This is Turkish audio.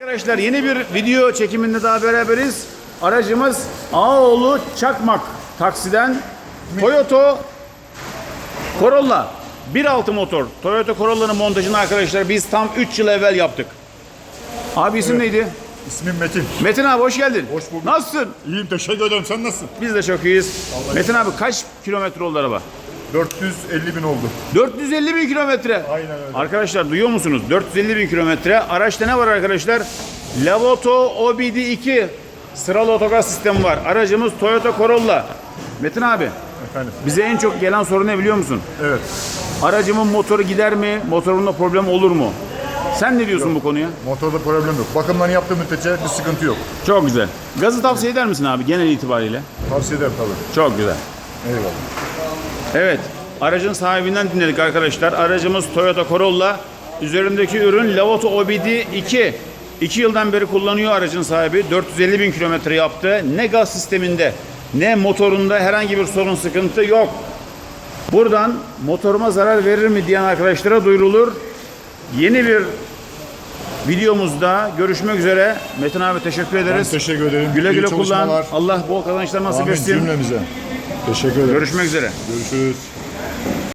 Arkadaşlar yeni bir video çekiminde daha beraberiz. Aracımız Ağoğlu Çakmak taksiden Toyota Corolla 1.6 motor. Toyota Corolla'nın montajını arkadaşlar biz tam 3 yıl evvel yaptık. Abi isim neydi? İsmim Metin. Metin abi hoş geldin. Hoş bulduk. Nasılsın? İyiyim teşekkür ederim. Sen nasılsın? Biz de çok iyiyiz. Metin abi kaç kilometre oldu araba? 450 bin oldu. 450 bin kilometre. Aynen öyle. Arkadaşlar duyuyor musunuz? 450 bin kilometre. Araçta ne var arkadaşlar? Lavoto OBD 2 sıralı otogaz sistemi var. Aracımız Toyota Corolla. Metin abi Efendim. bize en çok gelen soru ne biliyor musun? Evet. Aracımın motoru gider mi? Motorunda problem olur mu? Sen ne diyorsun bu konuya? Motorda problem yok. Bakımlarını yaptığı müddetçe bir sıkıntı yok. Çok güzel. Gazı tavsiye eder misin abi genel itibariyle? Tavsiye ederim tabii. Çok güzel. Eyvallah. Evet, aracın sahibinden dinledik arkadaşlar. Aracımız Toyota Corolla. Üzerindeki ürün Lavoto OBD 2. 2 yıldan beri kullanıyor aracın sahibi. 450 bin kilometre yaptı. Ne gaz sisteminde ne motorunda herhangi bir sorun sıkıntı yok. Buradan motoruma zarar verir mi diyen arkadaşlara duyurulur. Yeni bir videomuzda görüşmek üzere. Metin abi teşekkür Ben ederiz. teşekkür ederim. Güle İyi güle kullan. çalışmalar. Allah bol kazançlar nasip Amin etsin. cümlemize. Teşekkür ederim. Görüşmek üzere. Görüşürüz.